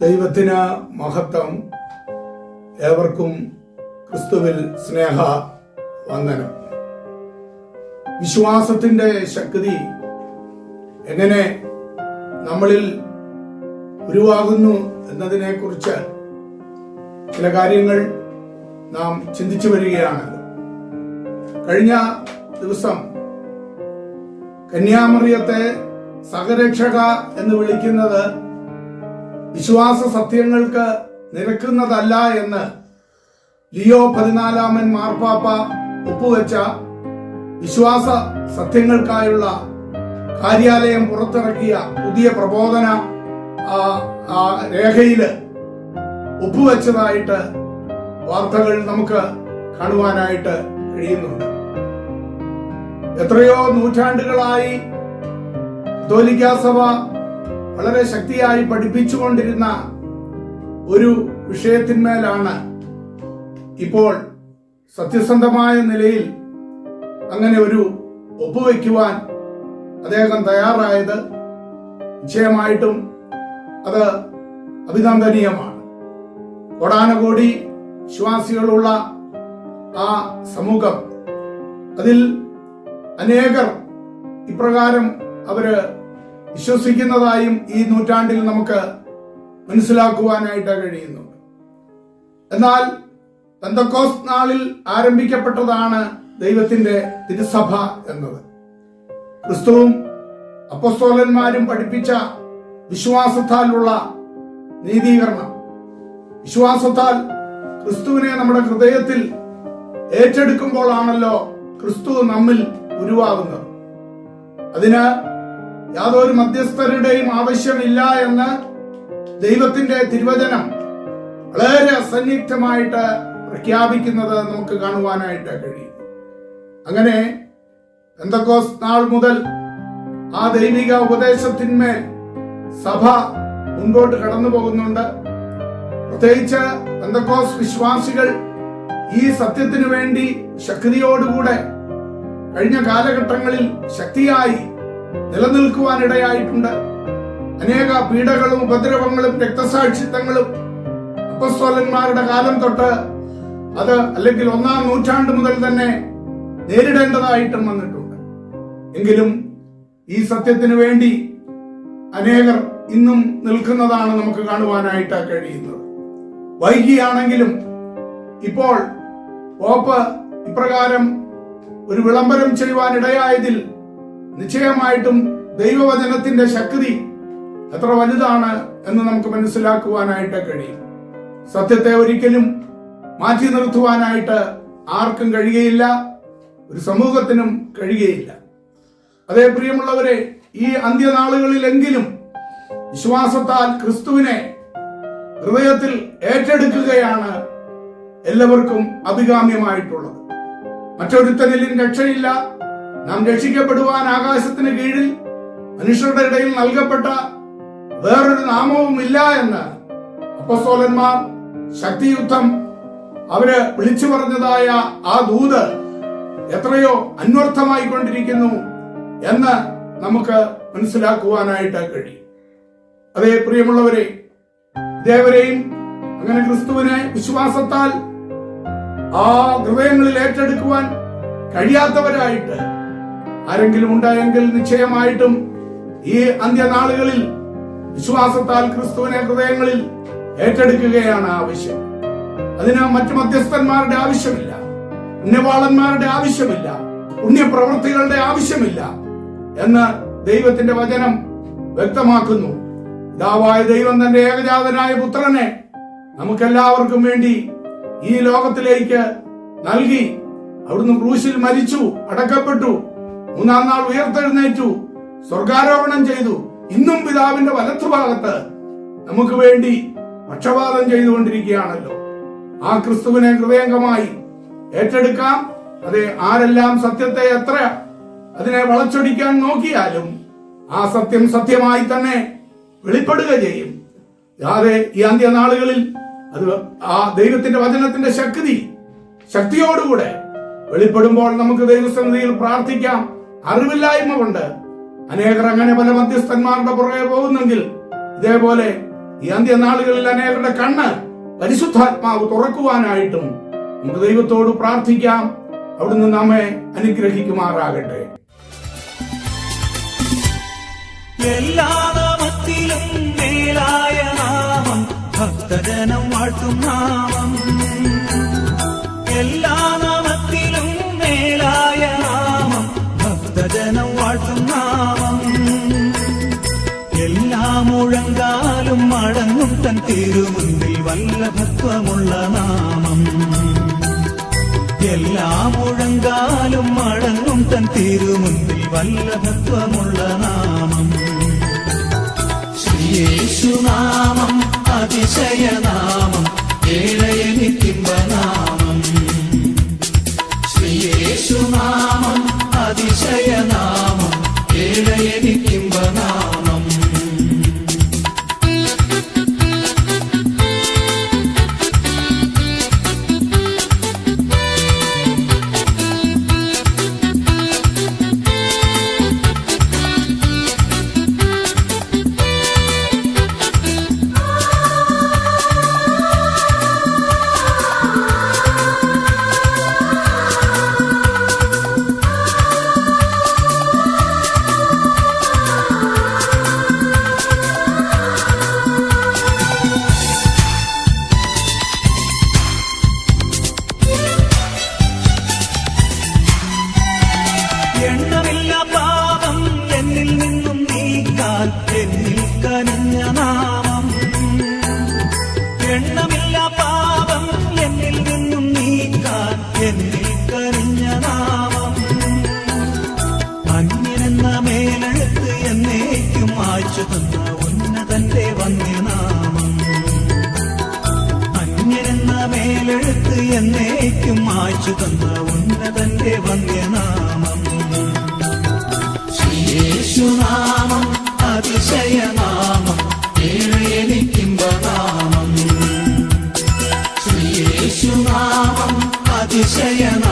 ദൈവത്തിന് മഹത്വം ഏവർക്കും ക്രിസ്തുവിൽ സ്നേഹ വന്ദനം. വിശ്വാസത്തിന്റെ ശക്തി എങ്ങനെ നമ്മളിൽ ഉരുവാകുന്നു എന്നതിനെ കുറിച്ച് ചില കാര്യങ്ങൾ നാം ചിന്തിച്ചു വരികയാണ്. കഴിഞ്ഞ ദിവസം കന്യാമറിയത്തെ സഹരക്ഷക എന്ന് വിളിക്കുന്നത് വിശ്വാസ സത്യങ്ങൾക്ക് നിരക്കുന്നതല്ല എന്ന് ലിയോ പതിനാലാമൻ മാർപ്പാപ്പ ഒപ്പുവെച്ച വിശ്വാസ സത്യങ്ങൾക്കായുള്ള കാര്യാലയം പുറത്തിറക്കിയ പുതിയ പ്രബോധന രേഖയിൽ ഒപ്പുവെച്ചതായിട്ട് വാർത്തകൾ നമുക്ക് കാണുവാനായിട്ട് കഴിയുന്നുണ്ട്. എത്രയോ നൂറ്റാണ്ടുകളായി കത്തോലിക്ക സഭ വളരെ ശക്തിയായി പഠിപ്പിച്ചുകൊണ്ടിരുന്ന ഒരു വിഷയത്തിന്മേലാണ് ഇപ്പോൾ സത്യസന്ധമായ നിലയിൽ അങ്ങനെ ഒരു ഒപ്പുവെക്കുവാൻ അദ്ദേഹം തയ്യാറായത് നിശ്ചയമായിട്ടും അത് അഭിനന്ദനീയമാണ്. കോടാനകോടി വിശ്വാസികളുള്ള ആ സമൂഹം അതിൽ അനേകർ ഇപ്രകാരം അവർ വിശ്വസിക്കുന്നതായും ഈ നൂറ്റാണ്ടിൽ നമുക്ക് മനസ്സിലാക്കുവാനായിട്ട് കഴിയുന്നു എന്നാൽ പെന്തക്കോസ് നാളിൽ ആരംഭിക്കപ്പെട്ടതാണ് ദൈവത്തിന്റെ തിരുസഭ എന്നത്. ക്രിസ്തുവും അപ്പസ്തോലന്മാരും പഠിപ്പിച്ച വിശ്വാസത്താലുള്ള നീതീകരണം. വിശ്വാസത്താൽ ക്രിസ്തുവിനെ നമ്മുടെ ഹൃദയത്തിൽ ഏറ്റെടുക്കുമ്പോഴാണല്ലോ ക്രിസ്തു നമ്മിൽ ഉരുവാകുന്നത്. അതിന് യാതൊരു മധ്യസ്ഥരുടെയും ആവശ്യമില്ല എന്ന് ദൈവത്തിന്റെ തിരുവചനം വളരെ അസന്നിഗ്ധമായിട്ട് പ്രഖ്യാപിക്കുന്നത് നമുക്ക് കാണുവാനായിട്ട് കഴിയും. അങ്ങനെ എന്തൊക്കോസ് നാൾ മുതൽ ആ ദൈവിക ഉപദേശത്തിന്മേൽ സഭ മുൻപോട്ട് കടന്നു പോകുന്നുണ്ട്. പ്രത്യേകിച്ച് എന്തൊക്കോസ് വിശ്വാസികൾ ഈ സത്യത്തിനു വേണ്ടി ശക്തിയോടുകൂടെ കഴിഞ്ഞ കാലഘട്ടങ്ങളിൽ ശക്തിയായി നിലനിൽക്കുവാനിടയായിട്ടുണ്ട്. അനേക പീഡകളും ഉപദ്രവങ്ങളും രക്തസാക്ഷിത്വങ്ങളും അപ്പസ്വലന്മാരുടെ കാലം തൊട്ട് അത് അല്ലെങ്കിൽ ഒന്നാം നൂറ്റാണ്ട് മുതൽ തന്നെ നേരിടേണ്ടതായിട്ടും വന്നിട്ടുണ്ട്. എങ്കിലും ഈ സത്യത്തിന് വേണ്ടി അനേകർ ഇന്നും നിൽക്കുന്നതാണ് നമുക്ക് കാണുവാനായിട്ട് കഴിയുന്നത്. വൈകിയാണെങ്കിലും ഇപ്പോൾ പോപ്പ് ഇപ്രകാരം ഒരു വിളംബരം ചെയ്യുവാൻ ഇടയായതിൽ നിശ്ചയമായിട്ടും ദൈവവചനത്തിന്റെ ശക്തി എത്ര വലുതാണ് എന്ന് നമുക്ക് മനസ്സിലാക്കുവാനായിട്ട് കഴിയും. സത്യത്തെ ഒരിക്കലും മാറ്റി നിർത്തുവാനായിട്ട് ആർക്കും കഴിയുകയില്ല ഒരു സമൂഹത്തിനും കഴിയുകയില്ല. അതേ പ്രിയമുള്ളവരെ ഈ അന്ത്യനാളുകളിലെങ്കിലും വിശ്വാസത്താൽ ക്രിസ്തുവിനെ ഹൃദയത്തിൽ ഏറ്റെടുക്കുകയാണ് എല്ലാവർക്കും അഭികാമ്യമായിട്ടുള്ളത്. മറ്റൊരുത്തനിലും രക്ഷയില്ല. നാം രക്ഷിക്കപ്പെടുവാൻ ആകാശത്തിന് കീഴിൽ മനുഷ്യരുടെ ഇടയിൽ നൽകപ്പെട്ട വേറൊരു നാമവും ഇല്ല എന്ന് അപ്പസ്തോലന്മാർ ശക്തിയുദ്ധം അവർ വിളിച്ചു പറഞ്ഞതായ ആ ദൂത് എത്രയോ അന്വർത്ഥമായി കൊണ്ടിരിക്കുന്നു എന്ന് നമുക്ക് മനസ്സിലാക്കുവാനായിട്ട് കഴിയും. അതേ പ്രിയമുള്ളവരെ ദേവരെയും അങ്ങനെ ക്രിസ്തുവിനെ വിശ്വാസത്താൽ ആ ഹൃദയങ്ങളിൽ ഏറ്റെടുക്കുവാൻ കഴിയാത്തവരായിട്ട് ആരെങ്കിലും ഉണ്ടായെങ്കിൽ നിശ്ചയമായിട്ടും ഈ അന്ത്യനാളുകളിൽ വിശ്വാസത്താൽ ക്രിസ്തുവിനെ ഹൃദയങ്ങളിൽ ഏറ്റെടുക്കുകയാണ് ആവശ്യം. അതിന് മറ്റു മധ്യസ്ഥന്മാരുടെ ആവശ്യമില്ല. പുണ്യവാളന്മാരുടെ ആവശ്യമില്ല. പുണ്യപ്രവൃത്തികളുടെ ആവശ്യമില്ല. എന്ന് ദൈവത്തിന്റെ വചനം വ്യക്തമാക്കുന്നു. ദാവായ ദൈവം തന്റെ ഏകജാതനായ പുത്രനെ നമുക്കെല്ലാവർക്കും വേണ്ടി ഈ ലോകത്തിലേക്ക് നൽകി. അവിടുന്ന് ക്രൂശിൽ മരിച്ചു അടക്കപ്പെട്ടു. മൂന്നാം നാൾ ഉയർത്തെഴുന്നേറ്റു സ്വർഗാരോഹണം ചെയ്തു. ഇന്നും പിതാവിന്റെ വലത്തുഭാഗത്ത് നമുക്ക് വേണ്ടി പക്ഷപാതം ചെയ്തുകൊണ്ടിരിക്കുകയാണല്ലോ. ആ ക്രിസ്തുവിനെ ഹൃദയംഗമായി ഏറ്റെടുക്കാം. അതെ ആരെല്ലാം സത്യത്തെ എത്ര അതിനെ വളച്ചൊടിക്കാൻ നോക്കിയാലും ആ സത്യം സത്യമായി തന്നെ വെളിപ്പെടുക ചെയ്യും. അതെ ഈ അന്ത്യനാളുകളിൽ അത് ആ ദൈവത്തിന്റെ വചനത്തിന്റെ ശക്തി ശക്തിയോടുകൂടെ വെളിപ്പെടുമ്പോൾ നമുക്ക് ദൈവസന്നിധിയിൽ പ്രാർത്ഥിക്കാം. അറിവില്ലായ്മ കൊണ്ട് അനേകർ അങ്ങനെ പല മധ്യസ്ഥന്മാരുടെ പുറകെ പോകുന്നെങ്കിൽ ഇതേപോലെ ഈ അന്ത്യനാളുകളിൽ അനേകരുടെ കണ്ണ് പരിശുദ്ധാത്മാവ് തുറക്കുവാനായിട്ടും നമുക്ക് ദൈവത്തോട് പ്രാർത്ഥിക്കാം. അവിടുന്ന് നമ്മെ അനുഗ്രഹിക്കുമാറാകട്ടെ. എല്ലാ നാമത്തിലും മേലായ നാമം നാമം. എല്ലാ മേലായ മുഴങ്കാലും മടങ്ങും തൻ തിരുമുൻപിൽ വല്ലഭത്വമുള്ള നാമം. എല്ലാ മുഴങ്കാലും മടങ്ങും തൻ തിരുമുൻപിൽ വല്ലഭത്വമുള്ള നാമം. ശ്രീയേശുനാമം അതിശയനാമം ഏഴയനിത്തിമ്പനാമം മായ്ച്ചു തന്ന ഉന്നതന്റെ വന്യനാമം. യേശുനാമം അതിശയനാമം ഏഴയനിക്കിമ്പനാമം ശ്രീയേശുനാമം അതിശയനാമം.